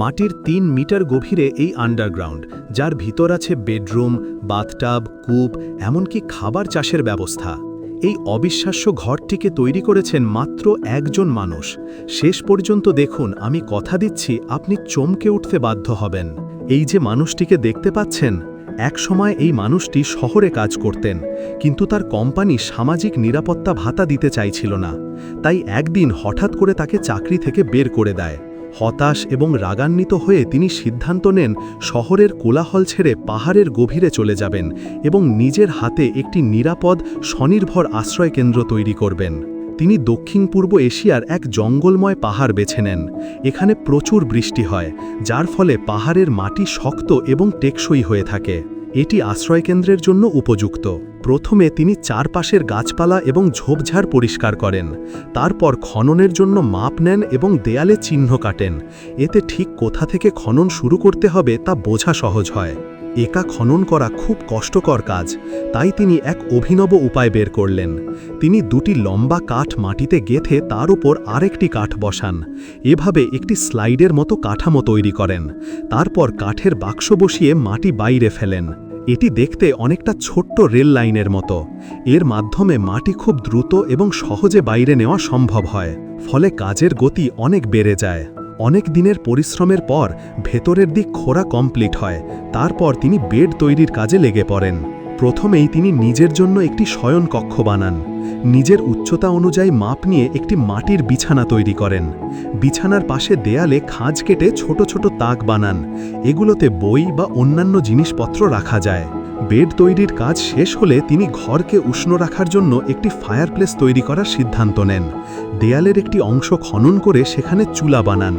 মাটির তিন মিটার গভীরে এই আন্ডারগ্রাউন্ড যার ভিতর আছে বেডরুম বাথটাব কূপ, এমনকি খাবার চাষের ব্যবস্থা। এই অবিশ্বাস্য ঘরটিকে তৈরি করেছেন মাত্র একজন মানুষ। শেষ পর্যন্ত দেখুন, আমি কথা দিচ্ছি, আপনি চমকে উঠতে বাধ্য হবেন। এই যে মানুষটিকে দেখতে পাচ্ছেন, একসময় এই মানুষটি শহরে কাজ করতেন, কিন্তু তার কোম্পানি সামাজিক নিরাপত্তা ভাতা দিতে চাইছিল না। তাই একদিন হঠাৎ করে তাকে চাকরি থেকে বের করে দেয়। হতাশ এবং রাগান্বিত হয়ে তিনি সিদ্ধান্ত নেন শহরের কোলাহল ছেড়ে পাহাড়ের গভীরে চলে যাবেন এবং নিজের হাতে একটি নিরাপদ, স্বনির্ভর আশ্রয়কেন্দ্র তৈরি করবেন। তিনি দক্ষিণ পূর্ব এশিয়ার এক জঙ্গলময় পাহাড় বেছে নেন। এখানে প্রচুর বৃষ্টি হয়, যার ফলে পাহাড়ের মাটি শক্ত এবং টেকসই হয়ে থাকে। এটি আশ্রয়কেন্দ্রের জন্য উপযুক্ত। প্রথমে তিনি চারপাশের গাছপালা এবং ঝোপঝাড় পরিষ্কার করেন। তারপর খননের জন্য মাপ নেন এবং দেয়ালে চিহ্ন কাটেন। এতে ঠিক কোথা থেকে খনন শুরু করতে হবে তা বোঝা সহজ হয়। একা খনন করা খুব কষ্টকর কাজ, তাই তিনি এক অভিনব উপায় বের করলেন। তিনি দুটি লম্বা কাঠ মাটিতে গেথে তার উপর আরেকটি কাঠ বসান। এভাবে একটি স্লাইডের মতো কাঠামো তৈরি করেন। তারপর কাঠের বাক্স বসিয়ে মাটি বাইরে ফেলেন। এটি দেখতে অনেকটা ছোট্ট রেল লাইনের মতো। এর মাধ্যমে মাটি খুব দ্রুত এবং সহজে বাইরে নেওয়া সম্ভব হয়, ফলে কাজের গতি অনেক বেড়ে যায়। অনেক দিনের পরিশ্রমের পর ভেতরের দিক খোরা কমপ্লিট হয়, তারপর তিনি বেড তৈরির কাজে লেগে পড়েন। প্রথমেই তিনি নিজের জন্য একটি শয়ন কক্ষ বানান। নিজের উচ্চতা অনুযায়ী মাপ নিয়ে একটি মাটির বিছানা তৈরি করেন। বিছানার পাশে দেয়ালে খাঁজ কেটে ছোট ছোট তাক বানান। এগুলোতে বই বা অন্যান্য জিনিসপত্র রাখা যায়। বেড তৈরির কাজ শেষ হলে তিনি ঘরকে উষ্ণ রাখার জন্য একটি ফায়ারপ্লেস তৈরি করার সিদ্ধান্ত নেন। দেয়ালের একটি অংশ খনন করে সেখানে চুলা বানান।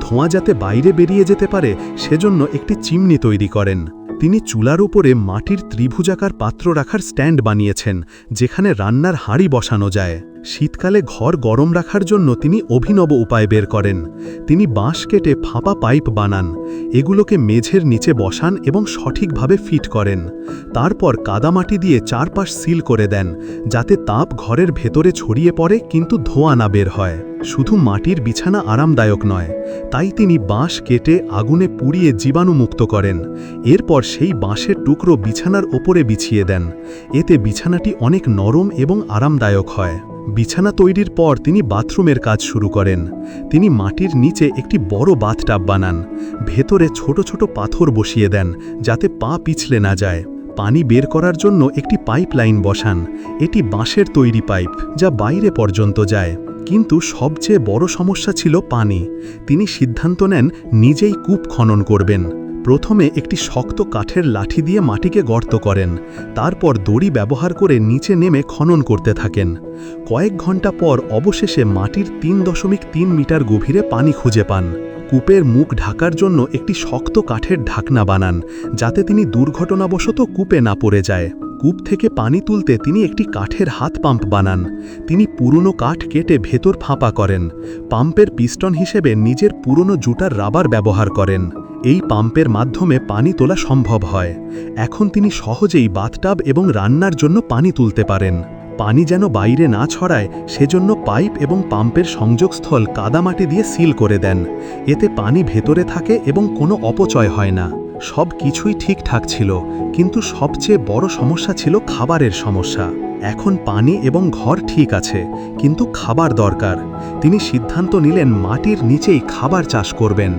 ধোঁয়া যাতে বাইরে বেরিয়ে যেতে পারে, সেজন্য একটি চিমনি তৈরি করেন। তিনি চুলার উপরে মাটির ত্রিভুজাকার পাত্র রাখার স্ট্যান্ড বানিয়েছেন যেখানে রান্নার হাঁড়ি বসানো যায়। শীতকালে ঘর গরম রাখার জন্য তিনি অভিনব উপায় বের করেন। তিনি বাঁশ কেটে ফাঁপা পাইপ বানান, এগুলোকে মেঝের নিচে বসান এবং সঠিকভাবে ফিট করেন। তারপর কাদামাটি দিয়ে চারপাশ সিল করে দেন, যাতে তাপ ঘরের ভেতরে ছড়িয়ে পড়ে কিন্তু ধোঁয়া না বের হয়। শুধু মাটির বিছানা আরামদায়ক নয়, তাই তিনি বাঁশ কেটে আগুনে পুড়িয়ে জীবাণুমুক্ত করেন। এরপর সেই বাঁশের টুকরো বিছানার ওপরে বিছিয়ে দেন, এতে বিছানাটি অনেক নরম এবং আরামদায়ক হয়। বিছানা তৈরির পর তিনি বাথরুমের কাজ শুরু করেন। তিনি মাটির নিচে একটি বড় বাথটাব বানান। ভেতরে ছোট ছোট পাথর বসিয়ে দেন, যাতে পা পিছলে না যায়। পানি বের করার জন্য একটি পাইপ লাইন বসান। এটি বাঁশের তৈরি পাইপ, যা বাইরে পর্যন্ত যায়। কিন্তু সবচেয়ে বড় সমস্যা ছিল পানি। তিনি সিদ্ধান্ত নেন, নিজেই কূপ খনন করবেন। প্রথমে একটি শক্ত কাঠের লাঠি দিয়ে মাটিকে গর্ত করেন, তারপর দড়ি ব্যবহার করে নিচে নেমে খনন করতে থাকেন। কয়েক ঘণ্টা পর অবশেষে মাটির তিন দশমিক তিন মিটার গভীরে পানি খুঁজে পান। কূপের মুখ ঢাকার জন্য একটি শক্ত কাঠের ঢাকনা বানান, যাতে তিনি দুর্ঘটনাবশত কূপে না পড়ে যায়। কূপ থেকে পানি তুলতে তিনি একটি কাঠের হাত পাম্প বানান। তিনি পুরনো কাঠ কেটে ভেতর ফাঁপা করেন। পাম্পের পিস্টন হিসেবে নিজের পুরনো জুটার রাবার ব্যবহার করেন। এই পাম্পের মাধ্যমে পানি তোলা সম্ভব হয়। এখন তিনি সহজেই বাথটাব এবং রান্নার জন্য পানি তুলতে পারেন। পানি যেন বাইরে না ছড়ায়, সেজন্য পাইপ এবং পাম্পের সংযোগস্থল কাদামাটি দিয়ে সিল করে দেন। এতে পানি ভেতরে থাকে এবং কোনো অপচয় হয় না। সব কিছুই ঠিকঠাক ছিল, কিন্তু সবচেয়ে বড় সমস্যা ছিল খাবারের সমস্যা। এখন পানি এবং ঘর ঠিক আছে, কিন্তু খাবার দরকার। তিনি সিদ্ধান্ত নিলেন মাটির নিচেই খাবার চাষ করবেন।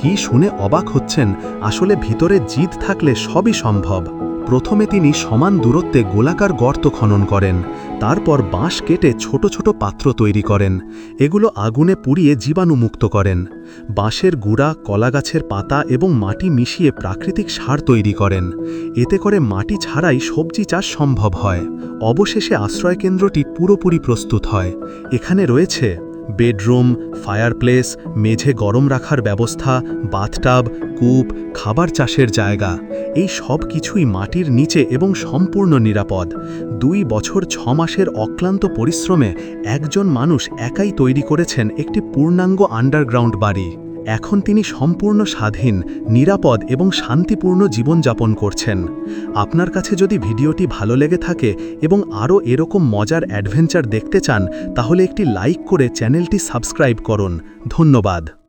কি শুনে অবাক হচ্ছেন, আসলে ভিতরে জিদ থাকলে সবই সম্ভব। প্রথমে তিনি সমান দূরত্বে গোলাকার গর্ত খনন করেন, তারপর বাঁশ কেটে ছোট ছোট পাত্র তৈরি করেন, এগুলো আগুনে পুড়িয়ে জীবাণুমুক্ত করেন। বাঁশের গুঁড়া, কলাগাছের পাতা এবং মাটি মিশিয়ে প্রাকৃতিক সার তৈরি করেন। এতে করে মাটি ছাড়াই সবজি চাষ সম্ভব হয়। অবশেষে আশ্রয়কেন্দ্রটি পুরোপুরি প্রস্তুত হয়। এখানে রয়েছে বেডরুম, ফায়ারপ্লেস, মেঝে গরম রাখার ব্যবস্থা, বাথটাব, কূপ, খাবার চাষের জায়গা, এই সব কিছুই মাটির নিচে এবং সম্পূর্ণ নিরাপদ। দুই বছর ছ মাসের অক্লান্ত পরিশ্রমে একজন মানুষ একাই তৈরি করেছেন একটি পূর্ণাঙ্গ আন্ডারগ্রাউন্ড বাড়ি। এখন তিনি সম্পূর্ণ স্বাধীন, নিরাপদ এবং শান্তিপূর্ণ জীবনযাপন করছেন। আপনার কাছে যদি ভিডিওটি ভালো লেগে থাকে এবং আরও এরকম মজার অ্যাডভেঞ্চার দেখতে চান, তাহলে একটি লাইক করে চ্যানেলটি সাবস্ক্রাইব করুন। ধন্যবাদ।